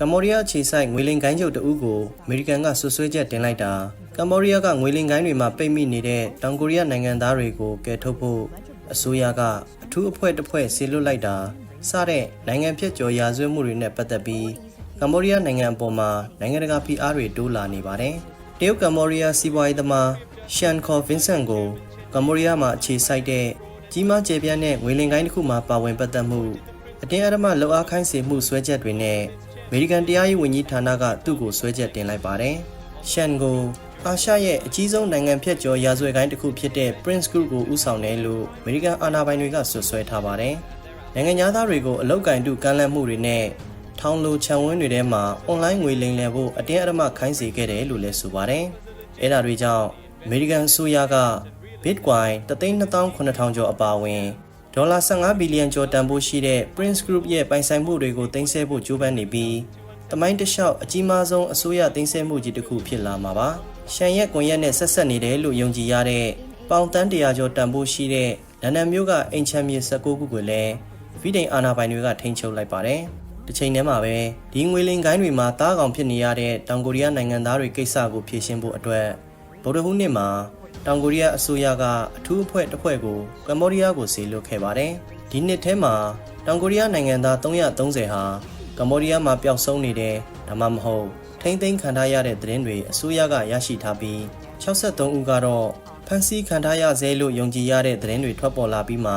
ကမ္ဘောဒီးယားအခြေစိုက်ငွေလင်ကိုင်းချုပ်တအူးကိုအမေရိကန်ကဆွဆွဲချက်တင်လိုက်တာကမ္ဘောဒီးယားကငွေလင်ကိုင်းတွေမှာပိတ်မိနေတဲ့တောင်ကိုရီးယားနိုင်ငံသားတွေကိုကယ်ထုတ်ဖို့အစိုးရကအထူးအဖွဲ့တစ်ဖွဲ့ဆေလွတ်လိုက်တာစတဲ့နိုင်ငံဖြတ်ကျော်ရာဇဝတ်မှုတွေနဲ့ပတ်သက်ပြီးကမ္ဘောဒီးယားနိုင်ငံအပေါ်မှာနိုင်ငံတကာဖိအားတွေတိုးလာနေပါတယ်တရုတ်ကမ္ဘောဒီးယားစီးပွားရေးသမားရှန်ခေါ်ဗင်ဆန်ကိုကမ္ဘောဒီးယားမှာအခြေစိုက်တဲ့ကြီးမားကျယ်ပြန့်တဲ့ငွေလင်ကိုင်းတစ်ခုမှာပါဝင်ပတ်သက်မှုအတင်းအဓမ္မလှုပ်အားခိုင်းစေမှုဆွဲချက်တွေနဲ့ အမေရိကန်တရားရေးဝန်ကြီးဌာနကသူ့ကိုဆွဲချက်တင်လိုက်ပါတယ်။ရှန်ကိုအာရှရဲ့အကြီးဆုံးနိုင်ငံဖြတ်ကျော်ရာဇဝတ်ကိုင်းတစ်ခုဖြစ်တဲ့ Prince Group ကိုဦးဆောင်တယ်လို့အမေရိကန်အာဏာပိုင်တွေကဆွဆွဲထားပါတယ်။နိုင်ငံသားတွေကိုအလောက်ကင်တုကမ်းလှမ်းမှုတွေနဲ့ထောင်လိုခြံဝန်းတွေထဲမှာအွန်လိုင်းငွေလိမ်လည်ဖို့အတင်းအဓမ္မခိုင်းစေခဲ့တယ်လို့လည်းဆိုပါတယ်။အဲဒါတွေကြောင့်အမေရိကန်အစိုးရက Bitcoin 329,000ကျော်အပါအဝင် ဒေါ်လာ15ဘီလီယံကျော်တန်ဖိုးရှိတဲ့ Prince Group ရဲ့ပိုင်ဆိုင်မှုတွေကိုတင်ဆက်ဖို့ကြိုးပမ်းနေပြီးတမိုင်းတစ်လျှောက်အကြီးမားဆုံးအစိုးရတင်ဆက်မှုကြီးတစ်ခုဖြစ်လာမှာပါ။ရှန်ရက်ကွန်ရက်နဲ့ဆက်ဆက်နေတယ်လို့ယုံကြည်ရတဲ့ပေါင်တန်းတရာကျော်တန်ဖိုးရှိတဲ့လန်ဒန်မြို့ကအင်ချမ်မြေ19ခုကိုလည်းဗီဒိန်အာနာပိုင်တွေကထိန်းချုပ်လိုက်ပါတယ်။တစ်ချိန်တည်းမှာပဲဒီငွေလင်ကိုင်းတွေမှာတားကောင်ဖြစ်နေရတဲ့တောင်ကိုရီးယားနိုင်ငံသားတွေကိစ္စကိုဖြေရှင်းဖို့အတွက်ဗုဒ္ဓဟူးနေ့မှာ တောင်ကိုရီးယားအစိုးရကအထူးအဖွဲ့တစ်ဖွဲ့ကိုကမ္ဘောဒီးယားကိုဆေလွတ်ခဲ့ပါတယ်။ဒီနှစ်ထဲမှာတောင်ကိုရီးယားနိုင်ငံသား330ဟာကမ္ဘောဒီးယားမှာပျောက်ဆုံးနေတဲ့ဒါမှမဟုတ်ထိမ့်သိမ်းခံထားရတဲ့သတင်းတွေအစိုးရကရရှိထားပြီး63ဦးကတော့ဖမ်းဆီးခံထားရဆဲလို့ယုံကြည်ရတဲ့သတင်းတွေထွက်ပေါ်လာပြီးမှ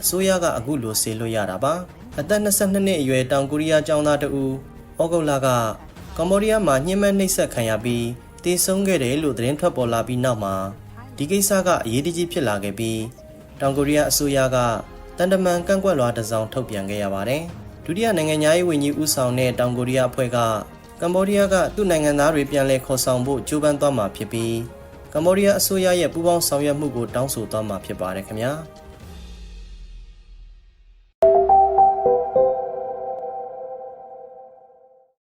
အစိုးရကအခုလိုဆေလွတ်ရတာပါ။အသက်22နှစ်အရွယ်တောင်ကိုရီးယားကျောင်းသားတဦးဩဂုတ်လကကမ္ဘောဒီးယားမှာညှဉ်းပန်းနှိပ်စက်ခံရပြီးတည်ဆုံးခဲ့တယ်လို့သတင်းထွက်ပေါ်လာပြီးနောက်မှာ ဒီကိစ္စကအရေးတကြီးဖြစ်လာခဲ့ပြီးတောင်ကိုရီးယားအစိုးရကတန်တမန်ကန့်ကွက်လွှာတစ်စောင်ထုတ်ပြန်ခဲ့ရပါတယ်။ဒုတိယနိုင်ငံသားရေးဝန်ကြီးဦးဆောင်တဲ့တောင်ကိုရီးယားအဖွဲ့ကကမ္ဘောဒီးယားကသူ့နိုင်ငံသားတွေပြန်လည်ခေါ်ဆောင်ဖို့ကြိုးပမ်းသွားမှာဖြစ်ပြီးကမ္ဘောဒီးယားအစိုးရရဲ့ပူးပေါင်းဆောင်ရွက်မှုကိုတောင်းဆိုသွားမှာဖြစ်ပါတယ်ခင်ဗျာ။